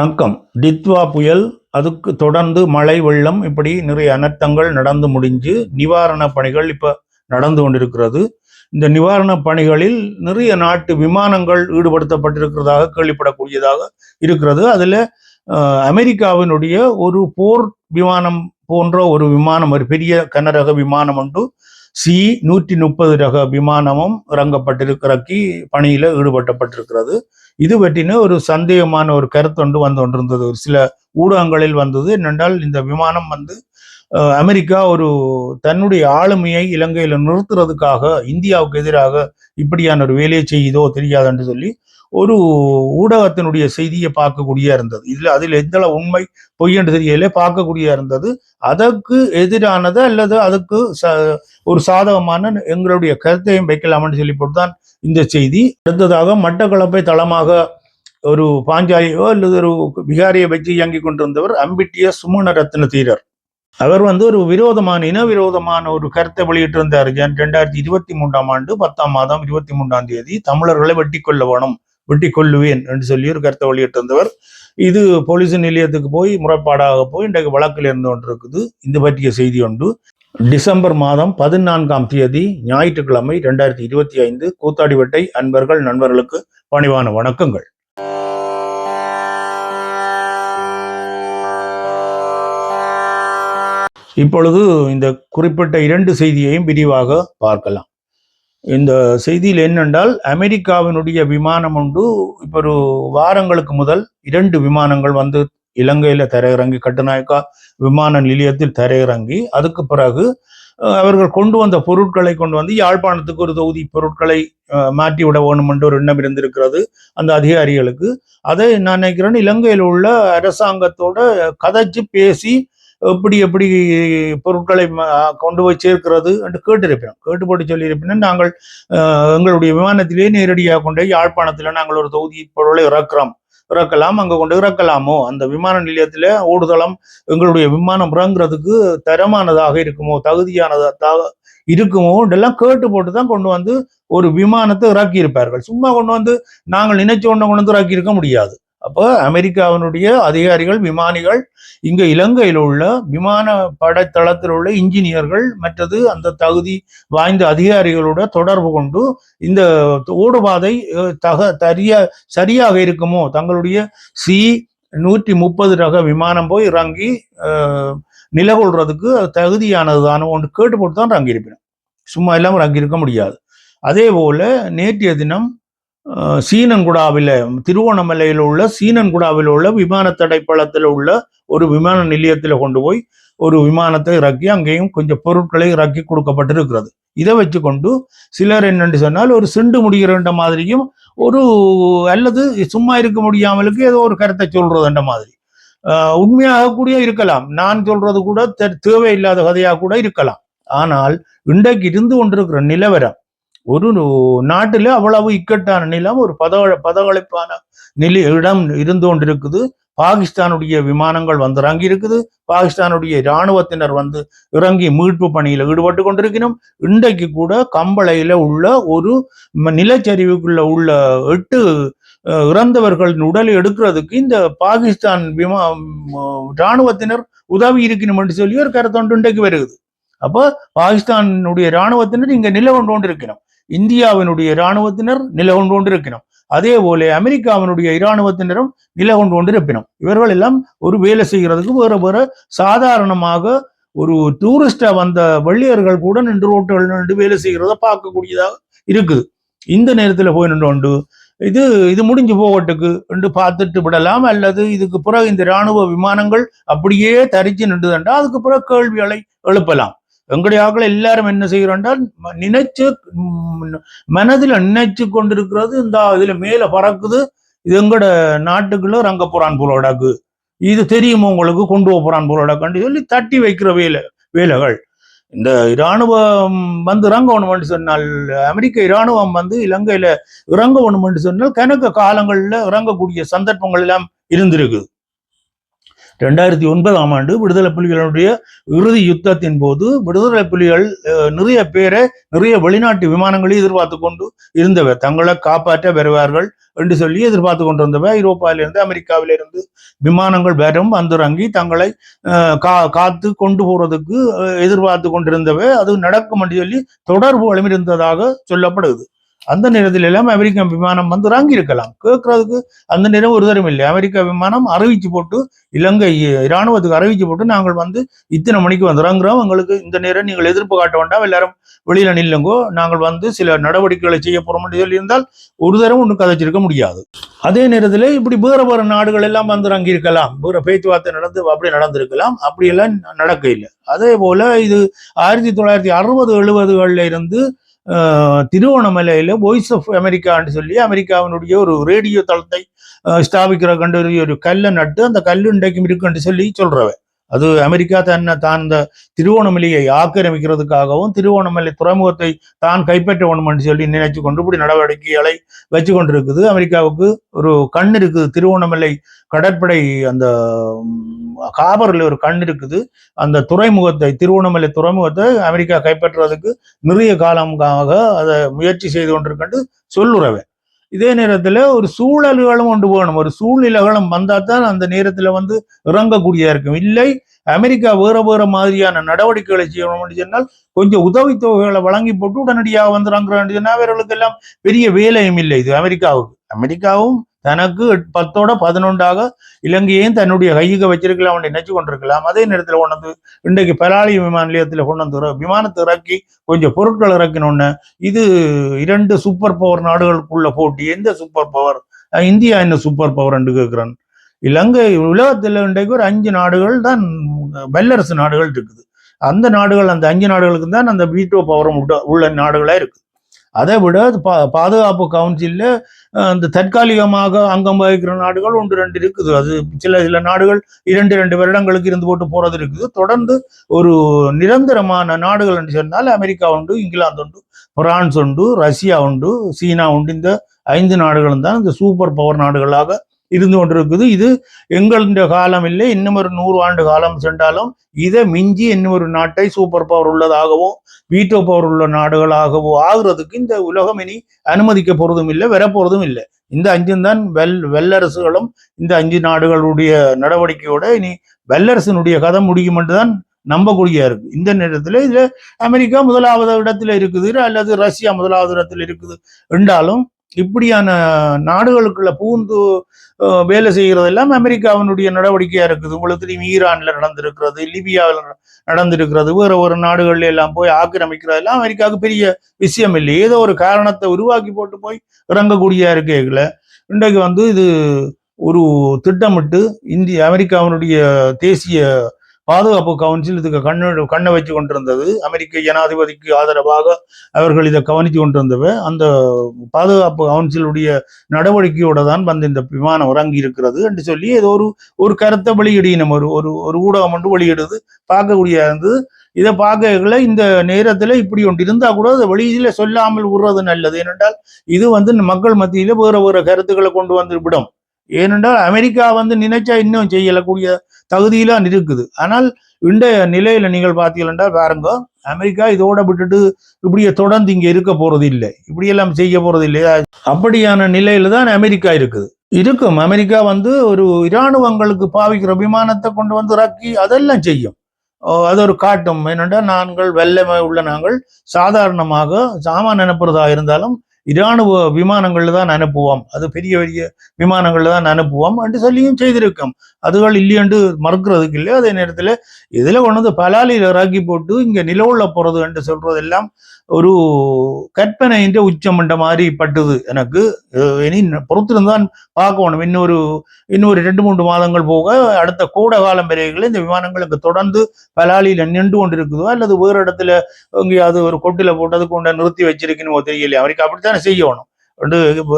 வணக்கம் டித்வா புயல் அதுக்கு தொடர்ந்து மழை வெள்ளம் இப்படி நிறைய அனர்த்தங்கள் நடந்து முடிஞ்சு நிவாரண பணிகள் இப்ப நடந்து கொண்டிருக்கிறது. இந்த நிவாரண பணிகளில் நிறைய நாட்டு விமானங்கள் ஈடுபடுத்தப்பட்டிருக்கிறதாக கேள்விப்படக்கூடியதாக இருக்கிறது. அதுல அமெரிக்காவினுடைய ஒரு போர் விமானம் போன்ற ஒரு விமானம் ஒரு பெரிய கனரக விமானம் உண்டு சி நூற்றி முப்பது ரக விமானமும் இறங்கப்பட்டிருக்கிறக்கி பணியில ஈடுபட்டப்பட்டிருக்கிறது. இது பற்றின ஒரு சந்தேகமான ஒரு கருத்தொண்டு வந்து கொண்டிருந்தது. ஒரு சில ஊடகங்களில் வந்தது. என்னென்றால் இந்த விமானம் வந்து அமெரிக்கா ஒரு தன்னுடைய ஆளுமையை இலங்கையில் நிறுத்துறதுக்காக இந்தியாவுக்கு எதிராக இப்படியான ஒரு வேலையை செய்யுதோ தெரியாது என்று சொல்லி ஒரு ஊடகத்தினுடைய செய்தியை பார்க்கக்கூடிய இருந்தது. இதில் அதில் எந்த உண்மை பொய் என்று தெரியல பார்க்கக்கூடிய இருந்தது. அதற்கு எதிரானது அல்லது அதுக்கு ச- ஒரு சாதகமான எங்களுடைய கருத்தையும் வைக்கலாம்னு சொல்லி போட்டுதான் இந்த செய்தி அடுத்ததாக மட்டக்களப்பை தளமாக ஒரு பாஞ்சாலியோ அல்லது ஒரு விகாரியை வச்சு இயங்கி கொண்டிருந்தவர் அம்பிட்டிய சுமணரத்ன தீரர். அவர் வந்து ஒரு விரோதமான இன விரோதமான ஒரு கருத்தை வெளியிட்டிருந்தார். ஜன் ரெண்டாயிரத்தி இருபத்தி மூன்றாம் ஆண்டு பத்தாம் மாதம் இருபத்தி மூன்றாம் தேதி தமிழர்களை வெட்டி கொள்ள வேணும் வெட்டி கொள்ளுவேன் என்று சொல்லி ஒரு கருத்தை வெளியிட்டிருந்தவர். இது போலீஸ் நிலையத்துக்கு போய் முறைப்பாடாக போய் இன்றைக்கு வழக்கில் இருந்து கொண்டிருக்குது. இந்த பற்றிய செய்தி உண்டு டிசம்பர் மாதம் பதினான்காம் தேதி ஞாயிற்றுக்கிழமை ரெண்டாயிரத்தி இருபத்தி ஐந்து கூத்தாடிவட்டை அன்பர்கள் நண்பர்களுக்கு பணிவான வணக்கங்கள். இப்பொழுது இந்த குறிப்பிட்ட இரண்டு செய்தியையும் விரிவாக பார்க்கலாம். இந்த செய்தியில் என்னென்றால் அமெரிக்காவினுடைய விமானம் உண்டு இப்போ ஒரு வாரங்களுக்கு முதல் இரண்டு விமானங்கள் வந்து இலங்கையில் தரையிறங்கி கட்டுநாயக்கா விமான நிலையத்தில் தரையிறங்கி அதுக்கு பிறகு அவர்கள் கொண்டு வந்த பொருட்களை கொண்டு வந்து யாழ்ப்பாணத்துக்கு ஒரு தொகுதி பொருட்களை மாற்றி விட வேணும் என்று ஒரு எண்ணம் இருந்திருக்கிறது அந்த அதிகாரிகளுக்கு. அதை நான் நினைக்கிறேன் இலங்கையில் உள்ள அரசாங்கத்தோட கதைச்சு பேசி எப்படி எப்படி பொருட்களை கொண்டு போய் சேர்க்கிறது என்று கேட்டிருப்பினோம் கேட்டுப்பட்டு சொல்லியிருப்பேன். நாங்கள் எங்களுடைய விமானத்திலேயே நேரடியாக கொண்டு யாழ்ப்பாணத்தில் நாங்கள் ஒரு தொகுதி பொருளை இறக்குறோம். இறக்கலாம் அங்கே கொண்டு இறக்கலாமோ? அந்த விமான நிலையத்தில் ஓடுதளம் எங்களுடைய விமானம் இறங்குறதுக்கு தரமானதாக இருக்குமோ? தகுதியானதாக இருக்குமோ? இதெல்லாம் கேட்டு போட்டு தான் கொண்டு வந்து ஒரு விமானத்தை இறக்கி இருப்பார்கள் சும்மா கொண்டு வந்து நாங்கள் நினைச்ச ஒன்றை கொண்டு வந்து இறக்கி இருக்க முடியாது. அப்போ அமெரிக்காவினுடைய அதிகாரிகள் விமானிகள் இங்கே இலங்கையில் உள்ள விமான படைத்தளத்தில் உள்ள இன்ஜினியர்கள் மற்றது அந்த தகுதி வாய்ந்த அதிகாரிகளோட தொடர்பு கொண்டு இந்த ஓடுபாதை தக தரிய சரியாக இருக்குமோ? தங்களுடைய சி நூற்றி முப்பது ரக விமானம் போய் இறங்கி நிலகொள்றதுக்கு அது தகுதியானதுதானோ ஒன்று கேட்டு போட்டு தான் இறங்கியிருப்பேன் சும்மா இல்லாமல் இறங்கியிருக்க முடியாது. அதே போல நேற்றைய தினம் சீனன்குடாவில் திருவோணமலையில் உள்ள சீனன்குடாவில் உள்ள விமான தடைப்பளத்தில் உள்ள ஒரு விமான நிலையத்தில் கொண்டு போய் ஒரு விமானத்தை இறக்கி அங்கேயும் கொஞ்சம் பொருட்களை இறக்கி கொடுக்கப்பட்டிருக்கிறது. இதை வச்சு கொண்டு சிலர் என்னென்று சொன்னால் ஒரு சிண்டு முடிகிறன்ற மாதிரியும் ஒரு அல்லது சும்மா இருக்க முடியாமலுக்கு ஏதோ ஒரு கருத்தை சொல்றதுன்ற மாதிரி. உண்மையாக கூட இருக்கலாம். நான் சொல்றது கூட தேவையில்லாத கதையாக கூட இருக்கலாம். ஆனால் இன்றைக்கு இருந்து கொண்டிருக்கிற நிலவரம் ஒரு நாட்டில் அவ்வளவு இக்கட்டான நிலம் ஒரு பத பதவளைப்பான நிலை இடம் இருந்து கொண்டிருக்குது பாகிஸ்தானுடைய விமானங்கள் வந்து இறங்கி இருக்குது பாகிஸ்தானுடைய இராணுவத்தினர் வந்து இறங்கி மீட்பு பணியில் ஈடுபட்டு கொண்டிருக்கணும் இன்றைக்கு கூட கம்பளையில உள்ள ஒரு நிலச்சரிவுக்குள்ள உள்ள எட்டு இறந்தவர்களின் உடலை எடுக்கிறதுக்கு இந்த பாகிஸ்தான் விமா இராணுவத்தினர் உதவி இருக்கணும் என்று சொல்லி ஒரு கருத்தொண்டு இன்றைக்கு வருகிறது அப்போ பாகிஸ்தானுடைய இராணுவத்தினர் இங்க நில கொண்டு கொண்டு இருக்கணும் இந்தியாவினுடைய இராணுவத்தினர் நில கொண்டு இருக்கணும் அதே போல அமெரிக்காவினுடைய இராணுவத்தினரும் நிலை கொண்டு கொண்டு இவர்கள் எல்லாம் ஒரு வேலை செய்கிறதுக்கு வேற வேற சாதாரணமாக ஒரு டூரிஸ்டா வந்த வெள்ளையர்கள் கூட நின்று ரோட்டுகள் நின்று வேலை செய்கிறத பார்க்கக்கூடியதாக இருக்குது. இந்த நேரத்துல போய் நின்று கொண்டு இது இது முடிஞ்சு போகட்டுக்கு என்று பார்த்துட்டு விடலாம் அல்லது இதுக்கு பிறகு இந்த ராணுவ விமானங்கள் அப்படியே தரிச்சு நின்றுதண்டா அதுக்கு பிறகு கேள்விகளை எழுப்பலாம். எங்களுடைய எல்லாரும் என்ன செய்கிறோம்னா நினைச்சு மனதில் மனதுல நினைச்சு கொண்டிருக்கிறது. இந்த இதுல மேல பறக்குது. இது எங்கட நாட்டுக்குள்ள ரங்க போறான் போலோடாக்கு இது தெரியுமா உங்களுக்கு? கொண்டு போறான் போலோடாக்குன்னு சொல்லி தட்டி வைக்கிற வேலை வேலைகள். இந்த இராணுவம் வந்து இறங்கணும்னு சொன்னால் அமெரிக்க இராணுவம் வந்து இலங்கையில இறங்கணும்னு சொன்னால் கணக்கு காலங்கள்ல இறங்கக்கூடிய சந்தர்ப்பங்கள் எல்லாம் இருந்திருக்குது ரெண்டாயிரத்தி ஒன்பதாம் ஆண்டு விடுதலை புலிகளுடைய இறுதி யுத்தத்தின் போது விடுதலை புலிகள் நிறைய பேரை நிறைய வெளிநாட்டு விமானங்களை எதிர்பார்த்து கொண்டு இருந்தவை தங்களை காப்பாற்ற வருவார்கள் என்று சொல்லி எதிர்பார்த்து கொண்டிருந்தவை ஐரோப்பாவிலிருந்து அமெரிக்காவிலிருந்து விமானங்கள் வரும் வந்துறங்கி தங்களை கா காத்து கொண்டு போறதுக்கு எதிர்பார்த்து கொண்டிருந்தவை அது நடக்கும் என்று சொல்லி தொடர்புகளும் இருந்ததாக சொல்லப்படுது. அந்த நேரத்தில் எல்லாம் அமெரிக்க விமானம் வந்து இறங்கி இருக்கலாம் கேட்கறதுக்கு அந்த நேரம் ஒரு தரம் இல்லை. அமெரிக்க விமானம் அறிவிச்சு போட்டு இலங்கை இராணுவத்துக்கு அறிவிச்சு போட்டு நாங்கள் வந்து இத்தனை மணிக்கு வந்து இறங்குறோம் எங்களுக்கு இந்த நேரம் நீங்கள் எதிர்ப்பு காட்ட வேண்டாம். எல்லாரும் வெளியில நில்லுங்கோ. நாங்கள் வந்து சில நடவடிக்கைகளை செய்ய போறோம் சொல்லியிருந்தால் ஒரு தரம் ஒன்று கதைச்சிருக்க முடியாது. அதே நேரத்தில் இப்படி வேற வேற நாடுகள் எல்லாம் வந்து இறங்கி இருக்கலாம் வேற பேச்சுவார்த்தை நடந்து அப்படி நடந்திருக்கலாம். அப்படியெல்லாம் நடக்க இல்லை அதே போல இது ஆயிரத்தி தொள்ளாயிரத்தி அறுபது எழுபதுகள்ல இருந்து திருவோணமலையில வாய்ஸ் ஆஃப் அமெரிக்கான்னு சொல்லி அமெரிக்காவினுடைய ஒரு ரேடியோ தளத்தை ஸ்தாபிக்கிற கண்டு ஒரு கல்லை நட்டு அந்த கல்லு இன்றைக்கும் இருக்குன்னு சொல்லி சொல்றவ அது அமெரிக்கா தன்னை தான் இந்த திருவோணமலையை ஆக்கிரமிக்கிறதுக்காகவும் திருவோணமலை துறைமுகத்தை தான் கைப்பற்ற வேணும்னு சொல்லி நினைச்சு கொண்டு இப்படி நடவடிக்கைகளை வச்சு கொண்டிருக்குது அமெரிக்காவுக்கு ஒரு கண் இருக்குது. திருவோணமலை கடற்படை அந்த காபரில் ஒரு கண் இருக்குது. அந்த துறைமுகத்தை திருவோணமலை துறைமுகத்தை அமெரிக்கா கைப்பற்றுவதற்கு நிறைய காலமாக அதை முயற்சி செய்து கொண்டிருக்கின்ற சொல்லுறவன். இதே நேரத்தில் ஒரு சூழல்களும் கொண்டு போகணும். ஒரு சூழ்நிலைகளும் வந்தால் தான் அந்த நேரத்தில் வந்து இறங்கக்கூடியதாக இருக்கும். இல்லை அமெரிக்கா வேற வேற மாதிரியான நடவடிக்கைகளை செய்யணும்னு சொன்னால் கொஞ்சம் உதவித்தொகைகளை வழங்கி போட்டு உடனடியாக வந்து சொன்னால் அவர்களுக்கெல்லாம் பெரிய வேலையும் இல்லை. இது அமெரிக்காவுக்கு. அமெரிக்காவும் தனக்கு பத்தோட பதினொன்றாக இலங்கையையும் தன்னுடைய கையுக வச்சிருக்கலாம் நினைச்சு கொண்டிருக்கலாம். அதே நேரத்தில் கொண்டு இன்றைக்கு பலாலி விமான நிலையத்தில் கொண்டு வந்து விமானத்தை இறக்கி கொஞ்சம் பொருட்கள் இறக்கணும்னு இது இரண்டு சூப்பர் பவர் நாடுகளுக்குள்ள போட்டி எந்த சூப்பர் பவர் இந்தியா என்ன சூப்பர் பவர் என்று கேட்குறான். இலங்கை உலகத்தில் இன்றைக்கு ஒரு அஞ்சு நாடுகள் தான் வல்லரசு நாடுகள் இருக்குது. அந்த நாடுகள் அந்த அஞ்சு நாடுகளுக்கு தான் அந்த வீட்டோ பவரும் உள்ள- உள்ள நாடுகளா இருக்கு அதை விட பா- பாதுகாப்பு கவுன்சிலில் அந்த தற்காலிகமாக அங்கம் வகிக்கிற நாடுகள் ஒன்று ரெண்டு இருக்குது. அது சில சில நாடுகள் இரண்டு இரண்டு வருடங்களுக்கு இருந்து போட்டு போகிறது இருக்குது. தொடர்ந்து ஒரு நிரந்தரமான நாடுகள் என்று சொன்னால் அமெரிக்கா உண்டு இங்கிலாந்து உண்டு பிரான்ஸ் உண்டு ரஷ்யா உண்டு சீனா உண்டு. இந்த ஐந்து நாடுகளும் தான் இந்த சூப்பர் பவர் நாடுகளாக இருந்து கொண்டிருக்குது. இது எங்களுடைய காலம் இல்லை. இன்னும் ஒரு நூறு ஆண்டு காலம் சென்றாலும் இதை மிஞ்சி இன்னும் ஒரு நாட்டை சூப்பர் பவர் உள்ளதாகவோ வீட்டோ பவர் உள்ள நாடுகளாகவோ ஆகுறதுக்கு இந்த உலகம் இனி அனுமதிக்க போறதும் இல்லை வரப்போறதும் இல்லை. இந்த அஞ்சும் தான் வெல் வெல்லரசுகளும் இந்த அஞ்சு நாடுகளுடைய நடவடிக்கையோட இனி வல்லரசனுடைய கதை முடியும் தான் நம்பக்கூடிய இருக்கு. இந்த நேரத்தில் இதுல அமெரிக்கா முதலாவது இடத்துல இருக்குது அல்லது ரஷ்யா முதலாவது இடத்துல இருக்குது என்றாலும் இப்படியான நாடுகளுக்குள்ள பூந்து வேலை வேலை செய்கிறதெல்லாம் அமெரிக்காவினுடைய நடவடிக்கையா இருக்குது. உங்களுக்கு தெரியும் ஈரான்ல நடந்திருக்கிறது லிபியாவில் நடந்திருக்கிறது வேற ஒரு நாடுகள்ல எல்லாம் போய் ஆக்கிரமிக்கிறது. எல்லாம் அமெரிக்காவுக்கு பெரிய விஷயம் இல்லை. ஏதோ ஒரு காரணத்தை உருவாக்கி போட்டு போய் இறங்கக்கூடிய இருக்கைகள இன்றைக்கு வந்து இது ஒரு திட்டமிட்டு இந்திய அமெரிக்காவினுடைய தேசிய பாதுகாப்பு கவுன்சில் இதுக்கு கண்ணு கண்ணை வச்சு கொண்டிருந்தது. அமெரிக்க ஜனாதிபதிக்கு ஆதரவாக அவர்கள் இதை கவனித்து கொண்டிருந்தவ அந்த பாதுகாப்பு கவுன்சிலுடைய நடவடிக்கையோட தான் வந்து இந்த விமானம் இறங்கி இருக்கிறது என்று சொல்லி ஏதோ ஒரு ஒரு கருத்தை வெளியிடினம் ஒரு ஒரு ஒரு ஊடகம் ஒன்று வெளியிடுது. பார்க்கக்கூடிய இருந்தது இதை பார்க்கல. இந்த நேரத்துல இப்படி ஒன்று இருந்தா கூட அதை வெளியில சொல்லாமல் விடுறது நல்லது. ஏனென்றால் இது வந்து மக்கள் மத்தியில வேற வேற கருத்துக்களை கொண்டு வந்து விடும். ஏனென்றால் அமெரிக்கா வந்து நினைச்சா இன்னும் செய்யக்கூடிய தகுதியெல்லாம் இருக்குது ஆனால் இன்றைய நிலையில நீங்கள் பார்த்தீங்கன்னா பாருங்க அமெரிக்கா இதோட விட்டுட்டு இப்படியே தொடர்ந்து இங்க இருக்க போறது இல்லை. இப்படியெல்லாம் செய்ய போறது இல்லையா அப்படியான நிலையில தான் அமெரிக்கா இருக்குது. இருக்கும் அமெரிக்கா வந்து ஒரு இராணுவங்களுக்கு பாவிக்கிற விமானத்தை கொண்டு வந்து இறக்கி அதெல்லாம் செய்யும். அது ஒரு காட்டும். என்னென்றால் நாங்கள் வெள்ளமை உள்ள நாங்கள் சாதாரணமாக சாமான் அனுப்புறதா இருந்தாலும் இராணுவ விமானங்களில் தான் அனுப்புவோம். அது பெரிய பெரிய விமானங்களில் தான் அனுப்புவோம் என்று சொல்லியும் செய்திருக்கோம். அதுகள் இல்லையென்று மறுக்கிறதுக்கு இல்லை. அதே நேரத்தில் இதில் கொண்டு வந்து பலாலியில் இறக்கி போட்டு இங்கே நிலவுள்ள போகிறது என்று சொல்றதெல்லாம் ஒரு கற்பனைன்ற உச்சம் என்ற மாதிரி பட்டுது எனக்கு. இனி பொறுத்திருந்தான் பார்க்கணும். இன்னொரு இன்னொரு ரெண்டு மூன்று மாதங்கள் போக அடுத்த கோடை காலம் வரைகளில் இந்த விமானங்களுக்கு தொடர்ந்து பலாலியில் நின்று கொண்டு இருக்குதோ அல்லது வேறு இடத்துல எங்கேயாவது ஒரு கொட்டில போட்டு அது கொண்டு நிறுத்தி வச்சிருக்கணுமோ தெரியல அவருக்கு அப்படித்தானே செய்யணும்.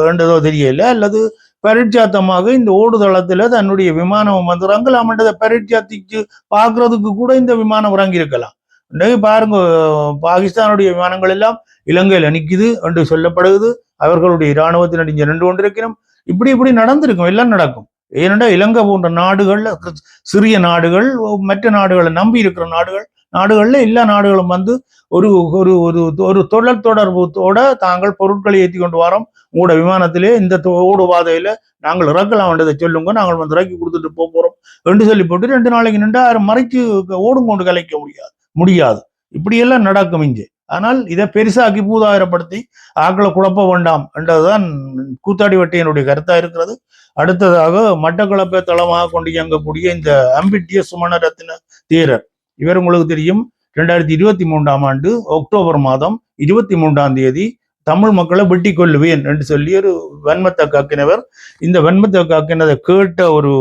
வேண்டதோ தெரியல. அல்லது பரிட்சாத்தமாக இந்த ஓடுதளத்துல தன்னுடைய விமானம் வந்து இறங்கலாம்ன்றதை பரிட்சாத்திக்கு பார்க்கறதுக்கு கூட இந்த விமானம் இறங்கி இருக்கலாம் பாருங்க பாகிஸ்தானுடைய விமானங்கள் எல்லாம் இலங்கையில நிற்குது என்று சொல்லப்படுகிறது. அவர்களுடைய இராணுவத்தினர் இங்கே நின்று கொண்டிருக்கணும் இப்படி இப்படி நடந்திருக்கும் எல்லாம் நடக்கும். ஏனென்றால் இலங்கை போன்ற நாடுகள்ல சிறிய நாடுகள் மற்ற நாடுகளை நம்பி இருக்கிற நாடுகள் நாடுகளில் எல்லா நாடுகளும் வந்து ஒரு ஒரு ஒரு ஒரு தொழில் தொடர்புத்தோட தாங்கள் பொருட்களை ஏற்றி கொண்டு வரோம். உங்களோட விமானத்திலே இந்த ஓடு பாதையில நாங்கள் இறக்கலாம் வேண்டதை சொல்லுங்க நாங்கள் வந்து இறக்கி கொடுத்துட்டு போக போறோம் என்று சொல்லி போட்டு ரெண்டு நாளைக்கு நின்று யாரும் மறைச்சு ஓடும் கொண்டு கலைக்க முடியாது. முடியாது. இப்படியெல்லாம் நடக்கும் இங்கே. ஆனால் இதை பெருசாக்கி பூதாகரப்படுத்தி ஆக்களை குழப்ப வேண்டாம் என்றதுதான் கூத்தாடி வட்டியனுடைய கருத்தா இருக்கிறது. அடுத்ததாக மட்டக்களப்பை தளமாக கொண்டு இயங்கக்கூடிய இந்த அம்பிட்டிய சுமணரத்ன தீரர். இவர் உங்களுக்கு தெரியும் ரெண்டாயிரத்தி இருபத்தி மூன்றாம் ஆண்டு அக்டோபர் மாதம் இருபத்தி மூன்றாம் தேதி தமிழ் மக்களை வெட்டி கொள்ளுவேன் என்று சொல்லி ஒரு வன்மத்தை காக்கினவர். இந்த வன்மத்தை காக்கினதை கேட்ட ஒரு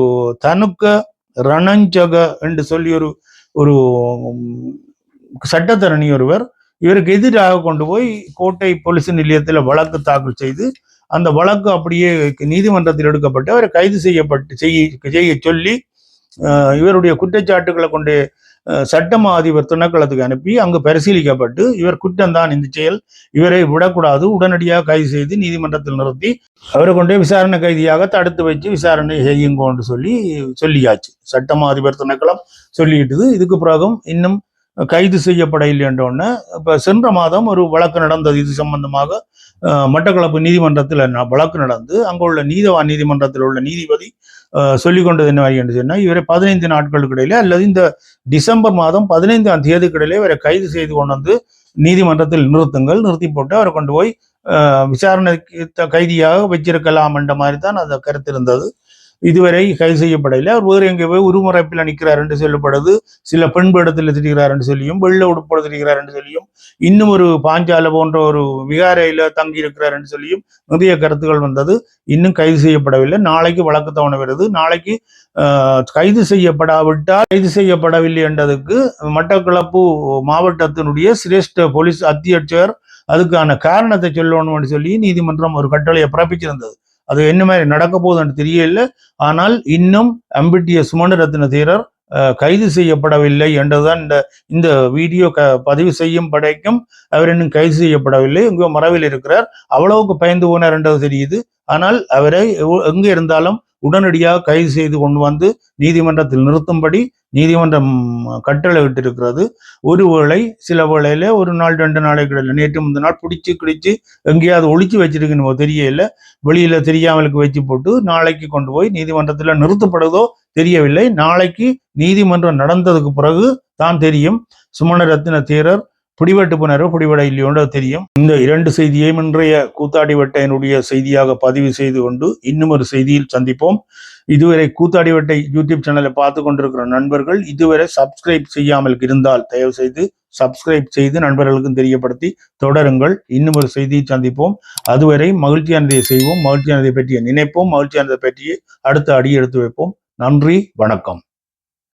தனுக்க ரணஞ்சக என்று சொல்லி ஒரு ஒரு சட்டத்தரணி ஒருவர் இவருக்கு எதிராக கொண்டு போய் கோட்டை போலீஸ் நிலையத்தில் வழக்கு தாக்கல் செய்து அந்த வழக்கு அப்படியே நீதிமன்றத்தில் எடுக்கப்பட்டு அவரை கைது செய்யப்பட்டு செய்ய செய்ய சொல்லி இவருடைய குற்றச்சாட்டுகளை கொண்டு சட்டமா அதிபர் திணைக்களத்துக்கு அனுப்பி அங்கு பரிசீலிக்கப்பட்டு இவர் குற்றம்தான் இந்த செயல் இவரை விடக்கூடாது உடனடியாக கைது செய்து நீதிமன்றத்தில் நிறுத்தி அவரை கொண்டே விசாரணை கைதியாக தடுத்து வச்சு விசாரணை செய்யுங்கோன்னு சொல்லி சொல்லியாச்சு. சட்டமா அதிபர் திணைக்களம் சொல்லிட்டுது. இதுக்கு பிறகும் இன்னும் கைது செய்யப்பட இல்லைன்றோன்னு இப்போ சென்ற மாதம் ஒரு வழக்கு நடந்தது. இது சம்பந்தமாக மட்டக்களப்பு நீதிமன்றத்தில் வழக்கு நடந்து அங்குள்ள நீதவான் நீதிமன்றத்தில் உள்ள நீதிபதி சொல்லிக் கொண்டது என்ன என்று சொன்னால் இவரை பதினைந்து நாட்களுக்கு இடையில அல்லது இந்த டிசம்பர் மாதம் பதினைந்தாம் தேதிக்கு இடையிலே இவரை கைது செய்து கொண்டு வந்து நீதிமன்றத்தில் நிறுத்துங்கள் நிறுத்தி போட்டு அவரை கொண்டு போய் விசாரணைக்கு த- கைதியாக வச்சிருக்கலாம் என்ற மாதிரி தான் அந்த கருத்து இருந்தது. இதுவரை கைது செய்யப்படவில்லை. அவர் வேறு எங்கே போய் உருமறைப்பில் நிற்கிறார் என்று சொல்லப்படுது. சில பெண் படத்தில் திரிகிறார் என்று சொல்லியும் வெள்ள உடுப்பட திரிகிறார் என்று சொல்லியும் இன்னும் ஒரு பாஞ்சால போன்ற ஒரு விகாரையில் தங்கி இருக்கிறார் என்று சொல்லியும் நிறைய கருத்துக்கள் வந்தது. இன்னும் கைது செய்யப்படவில்லை. நாளைக்கு வழக்கு தவணை வருது. நாளைக்கு ஆஹ், கைது செய்யப்படாவிட்டால் கைது செய்யப்படவில்லை என்றதுக்கு மட்டக்களப்பு மாவட்டத்தினுடைய சிரேஷ்ட போலீஸ் அத்தியட்சர் அதுக்கான காரணத்தை சொல்லணும்னு சொல்லி நீதிமன்றம் ஒரு கட்டளையை பிறப்பிச்சிருந்தது. அது என்ன மாதிரி நடக்க போகுதுன்னு தெரியல ஆனால் இன்னும் அம்பிட்டிய சுமணரத்ன தீரர் கைது செய்யப்படவில்லை என்றுதான் இந்த இந்த வீடியோ க பதிவு செய்யும் படைக்கும் அவர் இன்னும் கைது செய்யப்படவில்லை. இங்கே மறைவில் இருக்கிறார். அவ்வளவுக்கு பயந்து போனார் என்றது தெரியுது. ஆனால் அவரை எங்கே இருந்தாலும் உடனடியாக கைது செய்து கொண்டு வந்து நீதிமன்றத்தில் நிறுத்தும்படி நீதிமன்றம் கட்டளை விட்டிருக்கிறது. ஒருவேளை சில வேளையில ஒரு நாள் ரெண்டு நாளைக்கு இடையில நேற்று முந்த நாள் பிடிச்சு கிடிச்சு எங்கேயாவது ஒழிச்சு வச்சிருக்கணுமோ தெரியல. வெளியில தெரியாமலுக்கு வச்சு போட்டு நாளைக்கு கொண்டு போய் நீதிமன்றத்துல நிறுத்தப்படுதோ தெரியவில்லை. நாளைக்கு நீதிமன்றம் நடந்ததுக்கு பிறகு தான் தெரியும். சுமண ரத்தின தேரர் பிடிவெட்டு போனாரோ பிடிவட இல்லையோன்றோ தெரியும். இந்த இரண்டு செய்தியையும் இன்றைய கூத்தாடி வட்டையினுடைய செய்தியாக பதிவு செய்து கொண்டு இன்னும் ஒரு செய்தியில் சந்திப்போம். இதுவரை கூத்தாடிவட்டை யூடியூப் சேனலை பார்த்து கொண்டிருக்கிற நண்பர்கள் இதுவரை சப்ஸ்கிரைப் செய்யாமல் இருந்தால் தயவு செய்து சப்ஸ்கிரைப் செய்து நண்பர்களுக்கும் தெரியப்படுத்தி தொடருங்கள். இன்னும் ஒரு செய்தியை சந்திப்போம். அதுவரை மகிழ்ச்சியானதை செய்வோம். மகிழ்ச்சியானதை பற்றிய நினைப்போம். மகிழ்ச்சியானதை பற்றிய அடுத்த அடி எடுத்து வைப்போம். நன்றி வணக்கம்.